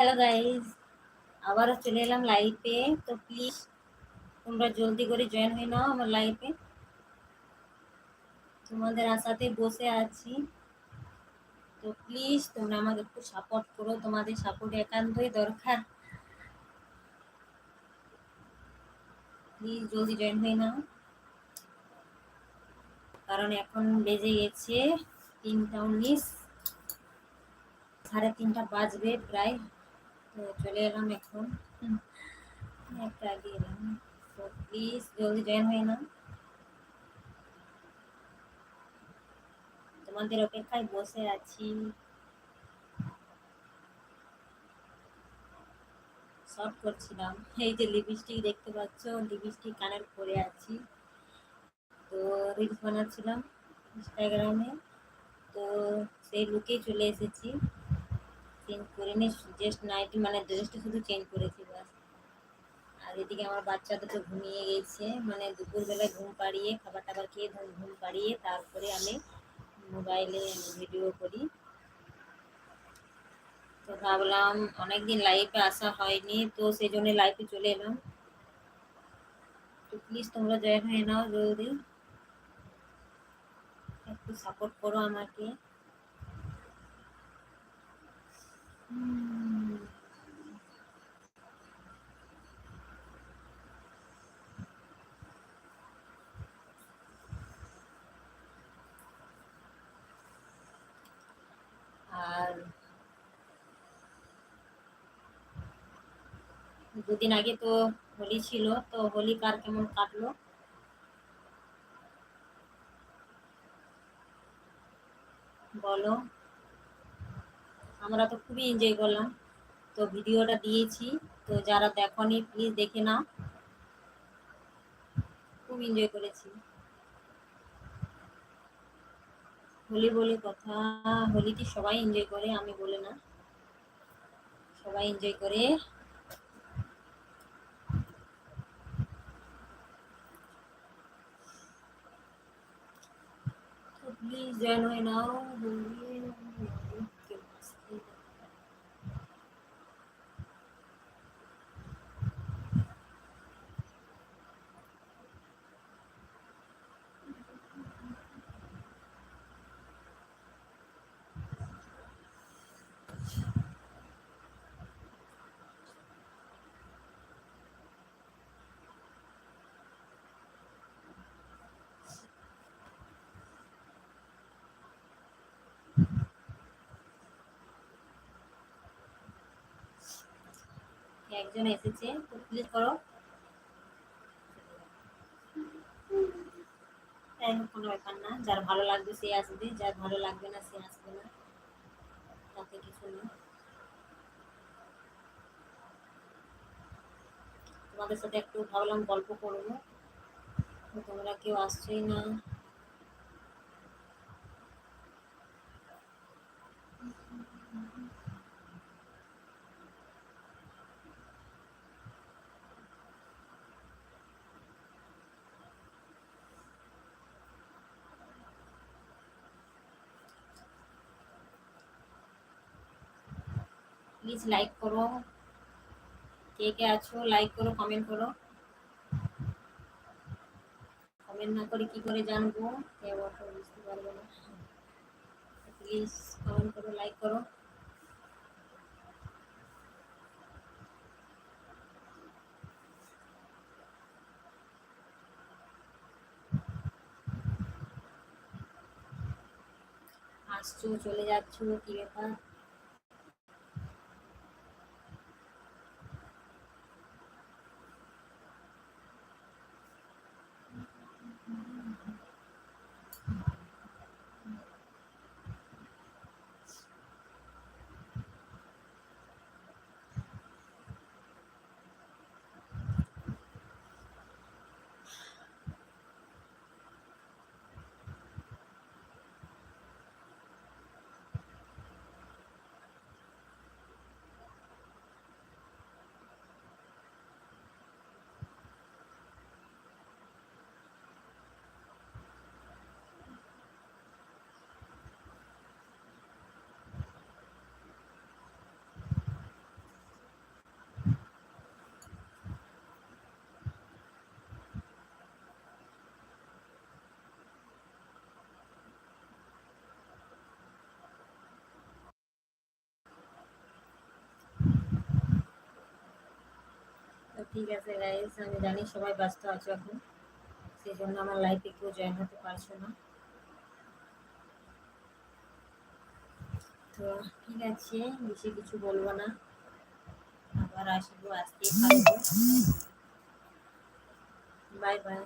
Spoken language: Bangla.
হ্যালো গাইজ আবারও চলে এলাম লাইভে তো প্লিজ তোমরা জলদি করে জয়েন হয়ে নাও আমার লাইভে তোমাদের আশাতে বসে আছি। তো প্লিজ তোমরা আমাকে একটু সাপোর্ট করো। তোমাদের সাপোর্ট একান্তই দরকার। প্লিজ জলদি জয়েন হয়ে নাও। কারণ এখন বেজে গেছে তিনটা উনিশ। সাড়ে তিনটা বাজবে প্রায়। তো চলে এলাম এখন। একটা আগে এলাম। তো প্লিজ জলদি জয়েন হয়ে না তোমাদের অপেক্ষায় বসে আছি। শর্ট করছিলাম। এই যে লিপস্টিক দেখতে পাচ্ছ লিপস্টিক কানের পরে আছি। তো রিলস বানাচ্ছিলাম ইনস্টাগ্রামে তো, সেই লুকেই চলে এসেছি। চেঞ্জ করিনি জাস্ট নাইটি মানে ড্রেসটা শুধু চেঞ্জ করেছি বাস আর এদিকে আমার বাচ্চা দুটো ঘুমিয়ে গেছে মানে দুপুরবেলায় ঘুম পাড়িয়ে, খাবার টাবার খেয়ে ঘুম পাড়িয়ে তারপরে আমি মোবাইলে ভিডিও করি। তো ভাবলাম অনেকদিন লাইফে আসা হয়নি, তো সেই জন্য লাইফে চলে এলাম। তো প্লিজ তোমরা জয়েন হয়ে নাও জলদি। একটু সাপোর্ট করো আমাকে। আর দুদিন আগে তো হোলি ছিল তো হোলি কার কেমন কাটলো? বলো। আমরা তো খুবই এনজয় করলাম। তো ভিডিওটা দিয়েছি। তো যারা দেখনি প্লিজ দেখে নাও। খুব এনজয় করেছি। হোলি বলে কথা হোলিতে সবাই এনজয় করে, আমি বলে না। সবাই এনজয় করে। প্লিজ জয়েন হয়ে নাও একজন এসেছে প্লিজ করো। কোনো ব্যাপার না, যার ভালো লাগবে সে আসবে, যার ভালো লাগবে না সে আসবে না, তাতে কিছু না তোমাদের সাথে একটু ভাবলাম গল্প করব তোমরা কেউ আসছোই না। প্লিজ লাইক করো কে কে আছো লাইক করো কমেন্ট করো কমেন্ট না করে কি করে জানব বুঝতে পারব না প্লিজ কমেন্ট করো লাইক করো আসছো চলে যাচ্ছ কি ব্যাপার ঠিক আছে গাইস আমি জানি সবাই ব্যস্ত আছো এখন। সেই জন্য আমার লাইফে কেউ জয়েন হতে পারছ না। তো ঠিক আছে, বেশি কিছু বলব না। আবার আসব আজকে বাই বাই